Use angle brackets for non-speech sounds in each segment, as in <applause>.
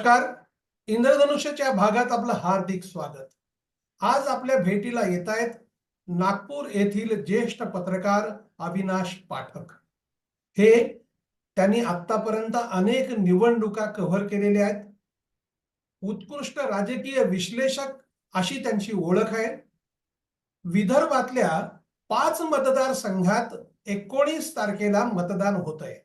नमस्कार. इंद्रधनुष्यच्या भागात आपलं हार्दिक स्वागत. आज आपल्या भेटीला येत आहेत नागपूर येथील ज्येष्ठ पत्रकार अविनाश पाठक. हे त्यांनी आतापर्यंत अनेक निवडणुका कव्हर केलेल्या आहेत. उत्कृष्ट राजकीय विश्लेषक अशी त्यांची ओळख आहे. विदर्भातल्या पाच मतदारसंघात एकोणीस तारखेला मतदान होत आहे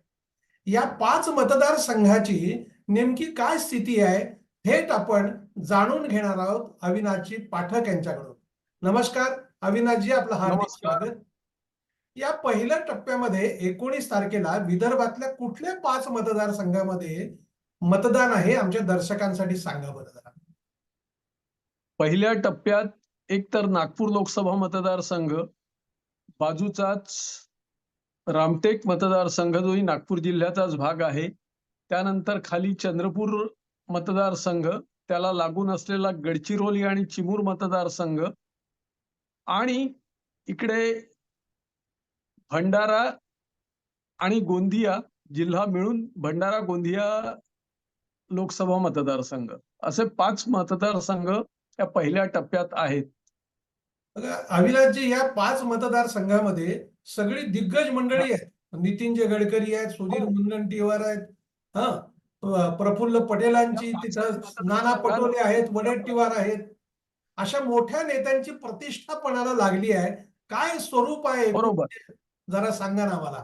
या पाच मतदारसंघाची नेमकी काय स्थिती आहे थेट आपण जाणून घेणार आहोत अविनाशजी पाठक यांच्याकडून. नमस्कार अविनाशजी आपलं हार्दिक. स्वागत. या पहिल्या टप्प्यामध्ये एकोणीस तारखेला विदर्भातल्या कुठल्या पाच मतदारसंघामध्ये मतदान आहे आमच्या दर्शकांसाठी सांगा बरं जरा. पहिल्या टप्प्यात एक तर नागपूर लोकसभा मतदारसंघ बाजूचाच रामटेक मतदारसंघ जोही नागपूर जिल्ह्याचाच भाग आहे. त्यानंतर खाली चंद्रपूर मतदारसंघ त्याला लागून असलेला गडचिरोली आणि चिमूर मतदारसंघ आणि इकडे भंडारा आणि गोंदिया जिल्हा मिळून भंडारा गोंदिया लोकसभा मतदारसंघ. असे पाच मतदारसंघ या पहिल्या टप्प्यात आहेत. अविनाशजी या पाच मतदारसंघामध्ये सगळी दिग्गज मंडळी आहेत. नितीनजी गडकरी आहेत सुधीर हो. मुनगंटीवार आहेत हा प्रफुल्ल पटेलांची तिथं नाना पटोले आहेत वडेट्टीवार आहेत. अशा मोठ्या नेत्यांची प्रतिष्ठा पणाला लागली आहे. काय स्वरूप आहे? बरोबर. जरा सांगा ना मला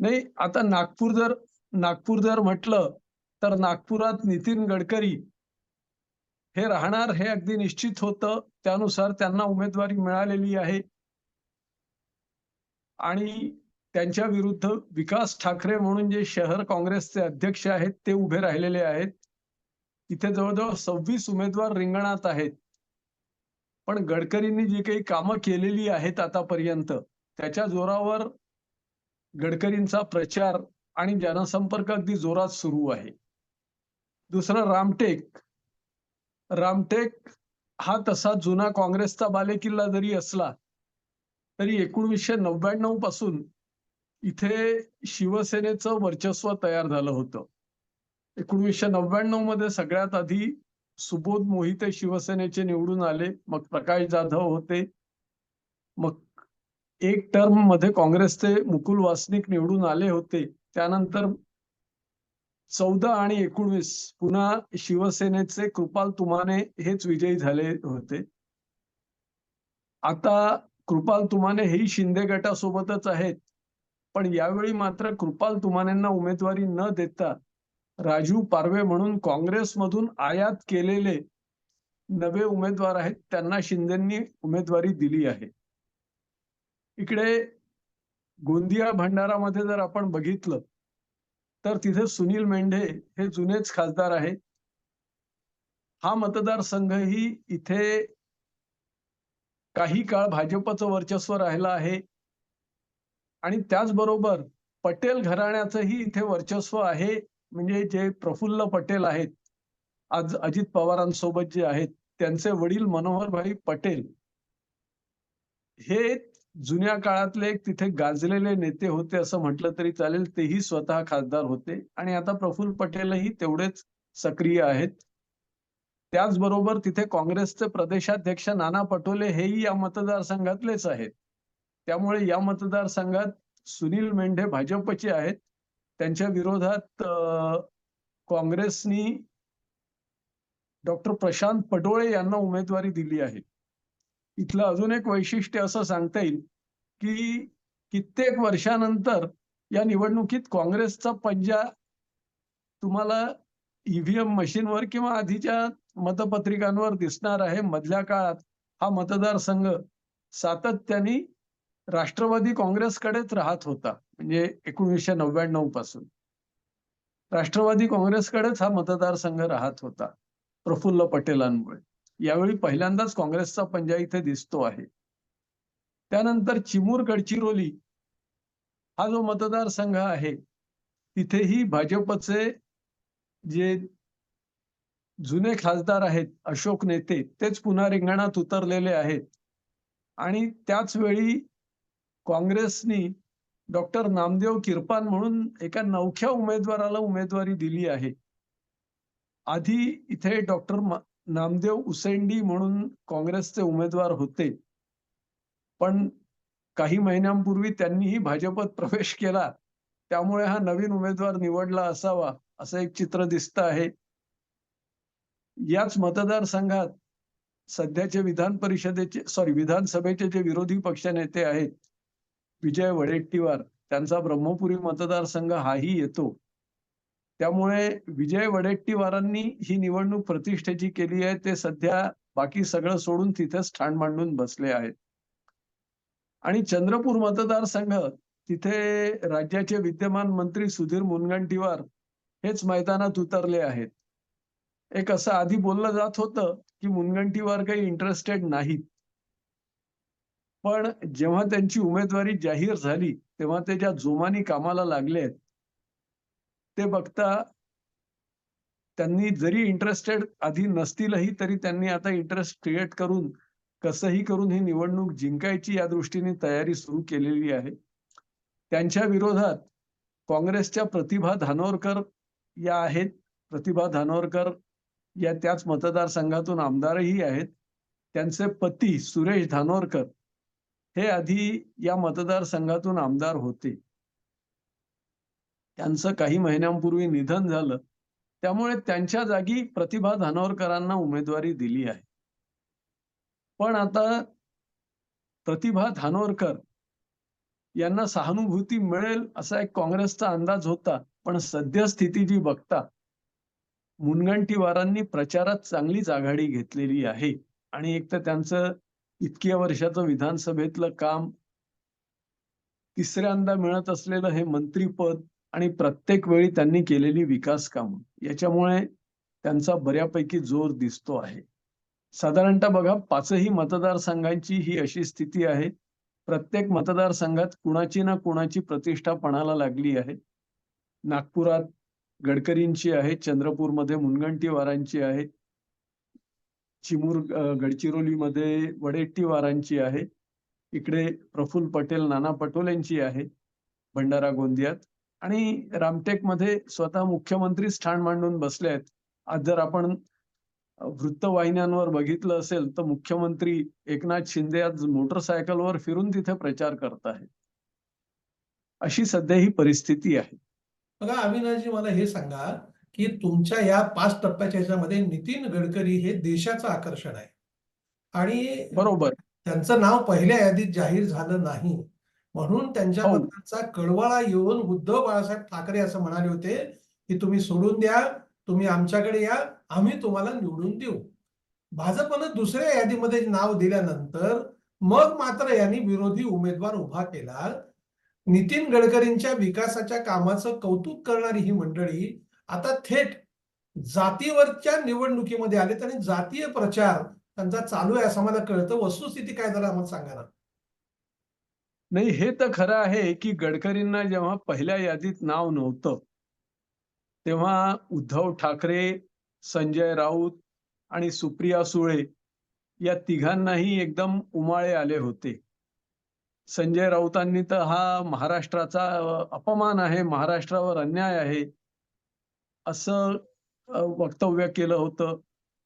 नाही आता नागपूर जर नागपूर जर म्हटलं तर नागपुरात नितीन गडकरी हे राहणार हे अगदी निश्चित होतं. त्यानुसार त्यांना उमेदवारी मिळालेली आहे. आणि त्यांच्या विरुद्ध विकास ठाकरे म्हणून जे शहर काँग्रेसचे अध्यक्ष आहेत ते उभे राहिलेले आहेत. इथे जवळजवळ सव्वीस उमेदवार रिंगणात आहेत. पण गडकरींनी जी काही कामं केलेली आहेत आतापर्यंत त्याच्या जोरावर गडकरींचा प्रचार आणि जनसंपर्क अगदी जोरात सुरू आहे. दुसरं रामटेक. रामटेक हा तसा जुना काँग्रेसचा बालेकिल्ला जरी असला तरी एकोणीसशे नव्याण्णवपासून इथे शिवसेनेचं वर्चस्व तयार झालं होतं. एकोणीसशे नव्याण्णवमध्ये सगळ्यात आधी सुबोध मोहिते शिवसेनेचे निवडून आले. मग प्रकाश जाधव होते. मग एक टर्ममध्ये काँग्रेसचे मुकुल वासनिक निवडून आले होते. त्यानंतर चौदा आणि एकोणवीस पुन्हा शिवसेनेचे कृपाल तुमाने हेच विजयी झाले होते. आता कृपाल तुमाने हेही शिंदे गटासोबतच आहेत. पण यावेळी मात्र कृपाल तुमानेंना उमेदवारी न देता राजू पारवे म्हणून काँग्रेसमधून आयात केलेले नवे उमेदवार आहेत त्यांना शिंदेंनी उमेदवारी दिली आहे. इकडे गोंदिया भंडारामध्ये जर आपण बघितलं तर तिथे सुनील मेंढे हे जुनेच खासदार आहेत. हा मतदारसंघही इथे काही काळ भाजपचं वर्चस्व राहिला आहे. आणि त्याचबरोबर पटेल घराण्याचंही इथे वर्चस्व आहे. म्हणजे जे प्रफुल्ल पटेल आहेत आज अजित पवारांसोबत जे आहेत त्यांचे वडील मनोहरभाई पटेल हे जुन्या काळातले एक तिथे गाजलेले नेते होते असं म्हटलं तरी चालेल. तेही स्वतः खासदार होते. आणि आता प्रफुल्ल पटेलही तेवढेच सक्रिय आहेत. त्याचबरोबर तिथे काँग्रेसचे प्रदेशाध्यक्ष नाना पटोले हेही या मतदारसंघातलेच आहेत. त्यामुळे या मतदारसंघात सुनील मेंढे भाजपचे आहेत. त्यांच्या विरोधात काँग्रेसनी डॉक्टर प्रशांत पटोळे यांना उमेदवारी दिली आहे. इथलं अजून एक वैशिष्ट्य असं सांगता येईल की कित्येक वर्षानंतर या निवडणुकीत काँग्रेसचा पंजा तुम्हाला ईव्हीएम मशीनवर किंवा आधीच्या मतपत्रिकांवर दिसणार आहे. मधल्या काळात हा मतदारसंघ सातत्याने राष्ट्रवादी काँग्रेसकडेच राहत होता म्हणजे एकोणीसशे नव्याण्णवपासून. राष्ट्रवादी काँग्रेसकडेच हा मतदारसंघ राहत होता प्रफुल्ल पटेलांमुळे. यावेळी पहिल्यांदाच काँग्रेसचा पंजा इथे दिसतो आहे. त्यानंतर चिमूर गडचिरोली हा जो मतदारसंघ आहे तिथेही भाजपचे जे जुने खासदार आहेत अशोक नेते तेच पुन्हा रिंगणात उतरलेले आहेत. आणि त्याच वेळी काँग्रेसनी डॉक्टर नामदेव किरपान म्हणून एका नवख्या उमेदवाराला उमेदवारी दिली आहे. आधी इथे डॉक्टर नामदेव उसेंडी म्हणून काँग्रेसचे उमेदवार होते. पण काही महिन्यांपूर्वी त्यांनीही भाजपत प्रवेश केला. त्यामुळे हा नवीन उमेदवार निवडला असावा असं एक चित्र दिसत आहे. याच मतदारसंघात सध्याचे विधान परिषदेचे सॉरी विधानसभेचे जे विरोधी पक्षनेते आहेत विजय वडेट्टीवार त्यांचा ब्रह्मपुरी मतदारसंघ हाही येतो. त्यामुळे विजय वडेट्टीवारांनी ही निवडणूक प्रतिष्ठेची केली आहे. ते सध्या बाकी सगळं सोडून तिथेच ठाण मांडून बसले आहेत. आणि चंद्रपूर मतदारसंघ तिथे राज्याचे विद्यमान मंत्री सुधीर मुनगंटीवार हेच मैदानात उतरले आहेत. एक असं आधी बोललं जात होतं की मुनगंटीवार काही इंटरेस्टेड नाहीत. पण जेव्हा त्यांची उमेदवारी जाहीर झाली तेव्हा ते ज्या जोमानी कामाला लागले आहेत ते बघता त्यांनी जरी इंटरेस्टेड आधी नसतीलही तरी त्यांनी आता इंटरेस्ट क्रिएट करून कसंही करून ही निवडणूक जिंकायची या दृष्टीने तयारी सुरू केलेली आहे. त्यांच्या विरोधात काँग्रेसच्या प्रतिभा धानोरकर या आहेत. प्रतिभा धानोरकर या त्याच मतदारसंघातून आमदारही आहेत. त्यांचे पती सुरेश धानोरकर हे आधी या मतदारसंघातून आमदार होते. त्यांचं काही महिन्यांपूर्वी निधन झालं. त्यामुळे त्यांच्या जागी प्रतिभा धानोरकरांना उमेदवारी दिली आहे. पण आता प्रतिभा धानोरकर यांना सहानुभूती मिळेल असा एक काँग्रेसचा अंदाज होता पण सद्यस्थिती जी बघता मुनगंटीवारांनी प्रचारात चांगलीच आघाडी घेतलेली आहे. आणि एक तर त्यांचं इतक्या वर्षाचं विधानसभेतलं काम तिसऱ्यांदा मिळत असलेलं हे मंत्रीपद आणि प्रत्येक वेळी त्यांनी केलेली विकास कामं याच्यामुळे त्यांचा बऱ्यापैकी जोर दिसतो आहे. साधारणतः बघा पाचही मतदारसंघांची ही अशी स्थिती आहे. प्रत्येक मतदारसंघात कुणाची ना कुणाची प्रतिष्ठा पणाला लागली आहे. नागपुरात गडकरींची आहे चंद्रपूरमध्ये मुनगंटीवारांची आहे. चिमूर गडचिरोलीमध्ये वडेट्टीवारांची आहे. इकडे प्रफुल्ल पटेल नाना पटोलेंची आहे भंडारा गोंदियात. आणि रामटेकमध्ये स्वतः मुख्यमंत्रीच ठाण मांडून बसले आहेत. आज जर आपण वृत्तवाहिन्यांवर बघितलं असेल तर मुख्यमंत्री एकनाथ शिंदे आज मोटरसायकलवर फिरून तिथे प्रचार करत आहेत. अशी सध्या ही परिस्थिती आहे. बघा अविनाशजी मला हे सांगा. की तुमच्या या पाच टप्प्याच्या ह्याच्यामध्ये नितीन गडकरी हे देशाचं आकर्षण आहे. आणि बरोबर. त्यांचं नाव पहिल्या यादीत जाहीर झालं नाही. म्हणून त्यांच्याबद्दलचा कळवळा येऊन उद्धव बाळासाहेब ठाकरे असं म्हणाले होते की तुम्ही सोडून द्या तुम्ही आमच्याकडे या आम्ही तुम्हाला निवडून देऊ. भाजपनं दुसऱ्या यादीमध्ये नाव दिल्यानंतर मग मात्र यांनी विरोधी उमेदवार उभा केला. नितीन गडकरींच्या विकासाच्या कामाचं कौतुक करणारी ही मंडळी आता थेट जातीवरच्या निवडणुकीमध्ये आले आणि जातीय प्रचार त्यांचा चालू आहे असं मला कळतं. वस्तुस्थिती काय झालं आम्हाला सांगा ना. नाही हे तर खरं आहे की गडकरींना जेव्हा पहिल्या यादीत नाव नव्हतं तेव्हा उद्धव ठाकरे संजय राऊत आणि सुप्रिया सुळे या तिघांनाही एकदम उमाळे आले होते. संजय राऊतांनी तर हा महाराष्ट्राचा अपमान आहे महाराष्ट्रावर अन्याय आहे. असं वक्तव्य केलं होतं.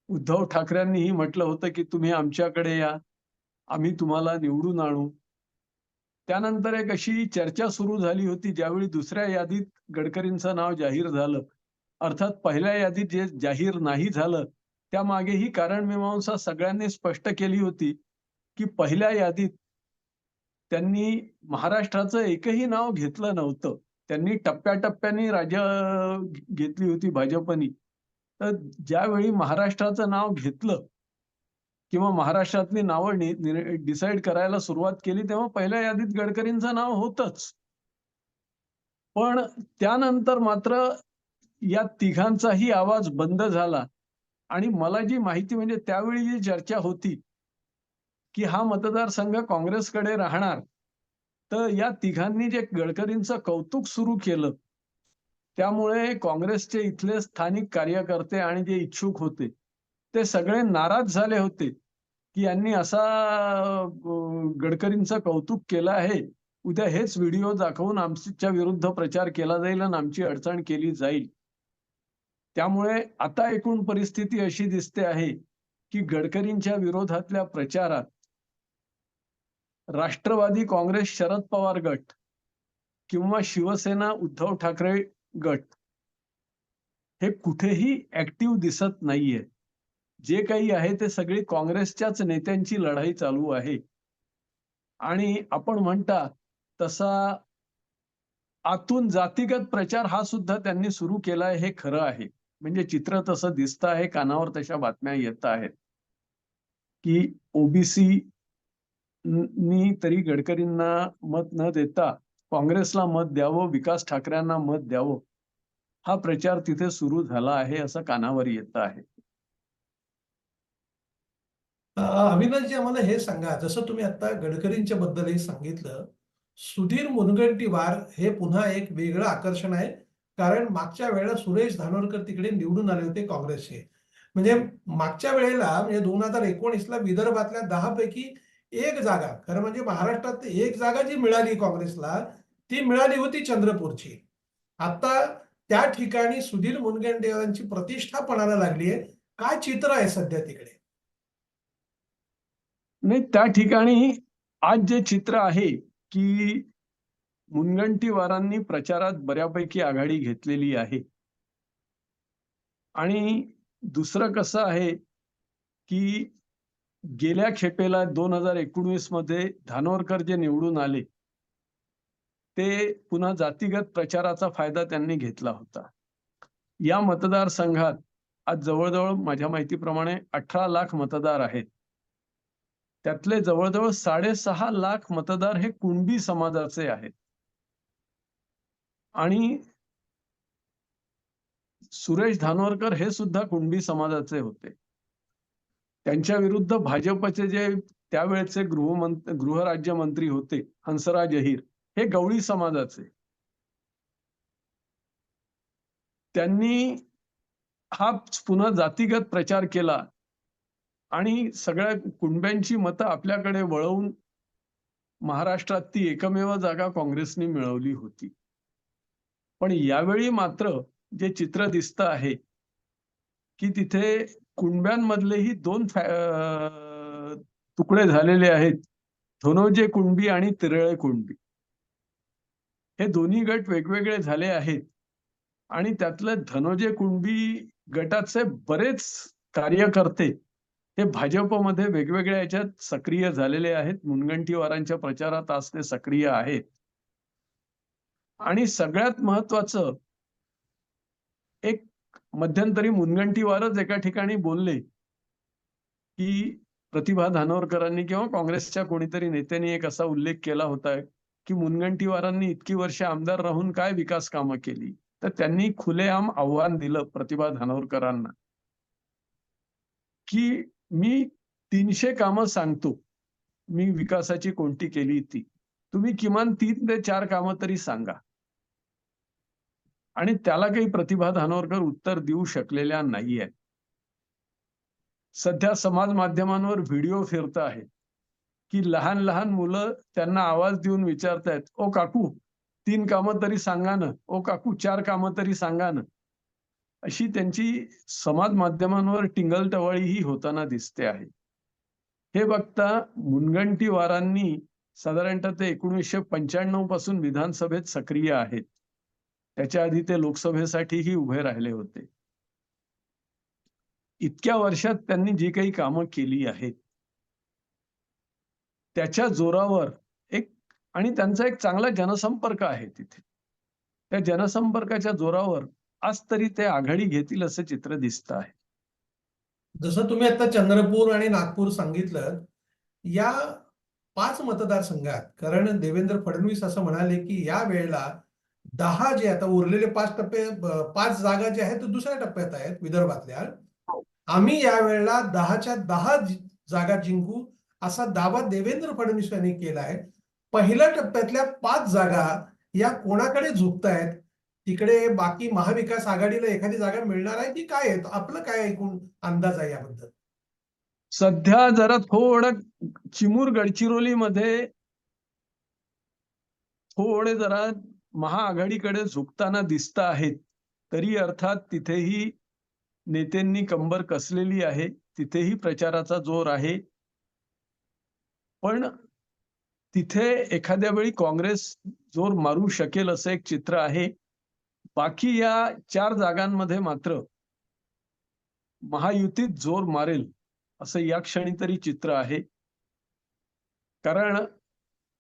उद्धव ठाकरेंनीही म्हटलं होतं की तुम्ही आमच्याकडे या. आम्ही तुम्हाला निवडून आणू. त्यानंतर एक अशी चर्चा सुरू झाली होती ज्यावेळी दुसऱ्या यादीत गडकरींचं नाव जाहीर झालं. अर्थात पहिल्या यादीत जे जाहीर नाही झालं त्यामागे ही कारण मीमांसा सगळ्यांनी स्पष्ट केली होती की पहिल्या यादीत त्यांनी महाराष्ट्राचं एकही नाव घेतलं नव्हतं. त्यांनी टप्प्याटप्प्याने राज्य घेतली होती भाजपनी. तर ज्यावेळी महाराष्ट्राचं नाव घेतलं किंवा महाराष्ट्रातली नावं डिसाईड करायला सुरुवात केली तेव्हा पहिल्या यादीत गडकरींचं नाव होतच. पण त्यानंतर मात्र या तिघांचाही आवाज बंद झाला. आणि मला जी माहिती म्हणजे त्यावेळी जी चर्चा होती की हा मतदारसंघ काँग्रेसकडे राहणार तर या तिघांनी जे गडकरींचं कौतुक सुरू केलं त्यामुळे काँग्रेसचे इथले स्थानिक कार्यकर्ते आणि जे इच्छुक होते ते सगळे नाराज झाले होते की यांनी असा गडकरींचं कौतुक केलं आहे. उद्या हेच व्हिडिओ दाखवून आमच्या विरुद्ध प्रचार केला जाईल आणि आमची अडचण केली जाईल. त्यामुळे आता एकूण परिस्थिती अशी दिसते आहे की गडकरींच्या विरोधातल्या प्रचारात राष्ट्रवादी काँग्रेस शरद पवार गट किंवा शिवसेना उद्धव ठाकरे गट हे कुठेही ऍक्टिव्ह दिसत नाहीये. जे काही आहे ते सगळी काँग्रेसच्याच नेत्यांची लढाई चालू आहे. आणि आपण म्हणता तसा आतून जातीगत प्रचार हा सुद्धा त्यांनी सुरू केलाय हे खरं आहे. म्हणजे चित्र तसं दिसतं आहे कानावर तशा बातम्या येत आहेत. की ओबीसी नी तरी गडकरींना मत न देता काँग्रेसला मत द्यावं विकास ठाकरेंना मत द्यावं हा प्रचार तिथे सुरू झाला आहे असं कानावर येत आहे. अं, अविनाशजी आम्हाला हे सांगा जसं तुम्ही आता गडकरींच्या बद्दलही सांगितलं सुधीर मुनगंटीवार हे पुन्हा एक वेगळं आकर्षण आहे कारण मागच्या वेळेला सुरेश धानोरकर तिकडे निवडून आले होते काँग्रेसचे. म्हणजे मागच्या वेळेला म्हणजे दोन हजार एकोणीसला विदर्भातल्या दहा पैकी एक जागा खरं म्हणजे महाराष्ट्रात एक जागा जी मिळाली काँग्रेसला ती मिळाली होती चंद्रपूरची. आता त्या ठिकाणी सुधीर मुनगंटीवारांची प्रतिष्ठा पणाला लागली आहे काय चित्र आहे सध्या तिकडे? नाही त्या ठिकाणी आज जे चित्र आहे की मुनगंटीवारांनी प्रचारात बऱ्यापैकी आघाडी घेतलेली आहे. आणि दुसरं कसं आहे की गेल्या खेपेला दोन हजार एकोणवीसमध्ये धानोरकर जे निवडून आले ते पुन्हा जातीगत प्रचाराचा फायदा त्यांनी घेतला होता. या मतदारसंघात आज जवळजवळ माझ्या माहितीप्रमाणे अठरा लाख मतदार आहेत. त्यातले जवळजवळ साडेसहा लाख मतदार हे कुणबी समाजाचे आहेत. आणि सुरेश धानोरकर हे सुद्धा कुणबी समाजाचे होते. त्यांच्या विरुद्ध भाजपचे जे त्यावेळेचे गृहमंत्री गृहराज्यमंत्री होते हंसराज अहिर हे गवळी समाजाचे. त्यांनी हा पुन्हा जातीगत प्रचार केला आणि सगळ्या कुणब्यांची मतं आपल्याकडे वळवून महाराष्ट्रात ती एकमेव जागा काँग्रेसने मिळवली होती. पण यावेळी मात्र जे चित्र दिसतं आहे की तिथे कुणब्यांमधलेही दोन तुकडे झालेले आहेत. धनोजे कुणबी आणि तिरळे कुणबी हे दोन्ही गट वेगवेगळे झाले आहेत. आणि त्यातलं धनोजे कुणबी गटाचे बरेच कार्यकर्ते हे भाजपमध्ये वेगवेगळ्या याच्यात सक्रिय झालेले आहेत. मुनगंटीवारांच्या प्रचारात आज ते सक्रिय आहेत. आणि सगळ्यात महत्वाचं एक मध्यंतरी मुनगंटीवारच एका ठिकाणी बोलले की प्रतिभा धानोरकरांनी किंवा काँग्रेसच्या कोणीतरी नेत्यांनी एक असा उल्लेख केला होता की मुनगंटीवारांनी इतकी वर्ष आमदार राहून काय विकास कामं केली? तर त्यांनी खुलेआम आव्हान दिलं प्रतिभा धानोरकरांना. की मी तीनशे कामं सांगतो. मी विकासाची कोणती केली ती. तुम्ही किमान तीन ते चार कामं तरी सांगा. आणि त्याला काही प्रतिभा धानोरकर उत्तर देऊ शकलेल्या नाहीये. सध्या समाज माध्यमांवर व्हिडिओ फिरत आहे की लहान लहान मुलं त्यांना आवाज देऊन विचारतायत ओ काकू तीन कामं तरी सांगा ना. ओ काकू चार कामं तरी सांगा ना. अशी त्यांची समाज माध्यमांवर टिंगलटवाळीही होताना दिसते आहे. हे बघता मुनगंटीवारांनी साधारणतः ते एकोणीसशे पंच्याण्णवपासून विधानसभेत सक्रिय आहेत. त्याच्या आधी ते लोकसभेसाठीही उभे राहिले होते. इतक्या वर्षात त्यांनी जी काही कामं केली आहेत त्याच्या जोरावर एक आणि त्यांचा एक चांगला जनसंपर्क आहे तिथे. त्या जनसंपर्काच्या जोरावर आज तरी ते आघाडी घेतील असं चित्र दिसत आहे. जसं तुम्ही आता चंद्रपूर आणि नागपूर सांगितलं या पाच मतदारसंघात कारण देवेंद्र फडणवीस असं म्हणाले की या वेळेला दहा जे आता उरलेले पाच टप्पे पाच जागा ज्या आहेत दुसऱ्या टप्प्यात आहेत विदर्भातल्या. आम्ही या वेळेला दहाच्या दहा जागा जिंकू असा दावा देवेंद्र फडणवीस यांनी केला आहे. पहिल्या टप्प्यातल्या पाच जागा या कोणाकडे झुकतायत? तिकडे बाकी महाविकास आघाडीला एखादी जागा मिळणार आहे की काय आपलं काय एकूण अंदाज आहे याबद्दल? सध्या जरा थोडं चिमूर गडचिरोलीमध्ये थोडे जरा महाआघाडीकडे झुकताना दिसत आहेत तरी अर्थात तिथेही नेत्यांनी कंबर कसलेली आहे तिथेही प्रचाराचा जोर आहे. पण तिथे एखाद्या वेळी काँग्रेस जोर मारू शकेल असं एक चित्र आहे. बाकी या चार जागांमध्ये मात्र महायुतीत जोर मारेल असं या क्षणी तरी चित्र आहे. कारण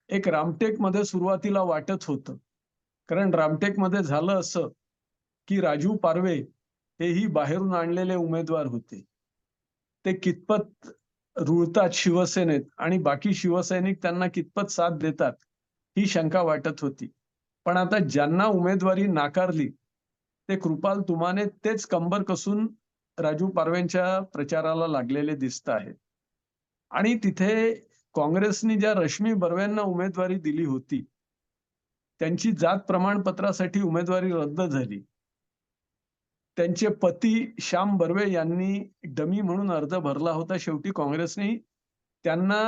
एक रामटेकमध्ये सुरुवातीला वाटत होतं. कारण रामटेकमध्ये झालं असं की राजू पारवे हेही बाहेरून आणलेले उमेदवार होते. ते कितपत रुळतात शिवसेनेत आणि बाकी शिवसैनिक त्यांना कितपत साथ देतात ही शंका वाटत होती. पण आता ज्यांना उमेदवारी नाकारली ते कृपाल तुमाने तेच कंबर कसून राजू पारवेंच्या प्रचाराला लागलेले दिसत आहेत. आणि तिथे काँग्रेसनी ज्या रश्मी बर्वेंना उमेदवारी दिली होती त्यांची जात प्रमाणपत्रासाठी उमेदवारी रद्द झाली. त्यांचे पती श्याम बर्वे यांनी डमी म्हणून अर्ज भरला होता. शेवटी काँग्रेसने त्यांना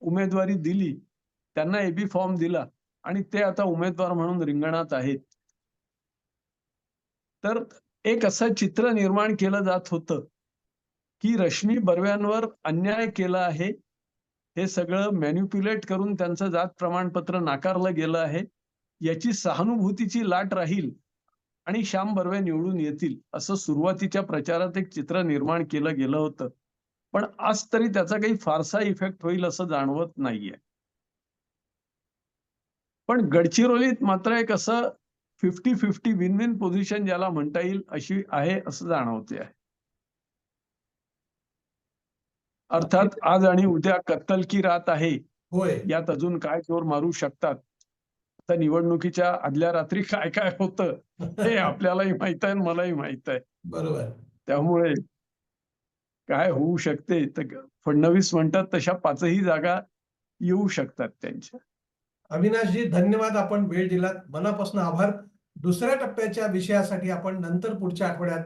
उमेदवारी दिली. त्यांना एबी फॉर्म दिला आणि ते आता उमेदवार म्हणून रिंगणात आहेत. तर एक असं चित्र निर्माण केलं जात होतं की रश्मी बर्व्यांवर अन्याय केला आहे. हे सगळं मॅन्युप्युलेट करून त्यांचं जात प्रमाणपत्र नाकारलं गेलं आहे. याची सहानुभूतीची लाट राहील आणि श्याम बर्वे निवडून येतील असं सुरुवातीच्या प्रचारात एक चित्र निर्माण केलं गेलं होतं. पण आज तरी त्याचा काही फारसा इफेक्ट होईल असं जाणवत नाहीये. पण गडचिरोलीत मात्र एक असं fifty fifty win win position ज्याला म्हणता येईल अशी आहे असं जाणवते आहे. अर्थात आज आणि उद्या कत्तल की रात आहे होय. यात अजून काय जोर मारू शकतात? आता निवडणुकीच्या आदल्या रात्री काय काय होतं हे <laughs> आपल्यालाही माहीत आहे मलाही माहीत आहे. बरोबर. त्यामुळे काय होऊ शकते? तर फडणवीस म्हणतात तशा पाचही जागा येऊ शकतात त्यांच्या. अविनाशजी धन्यवाद आपण वेळ दिलात. मनापासून आभार. दुसऱ्या टप्प्याच्या विषयासाठी आपण नंतर पुढच्या आठवड्यात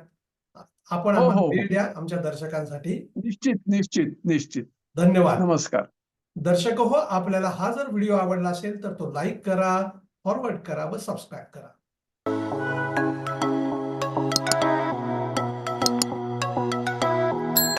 आपण हो, हो. वेळ द्या आमच्या दर्शकांसाठी. निश्चित निश्चित निश्चित. धन्यवाद. नमस्कार. दर्शक हो आपल्याला हा जर व्हिडिओ आवडला असेल तर तो लाईक करा फॉरवर्ड करा व सबस्क्राईब करा.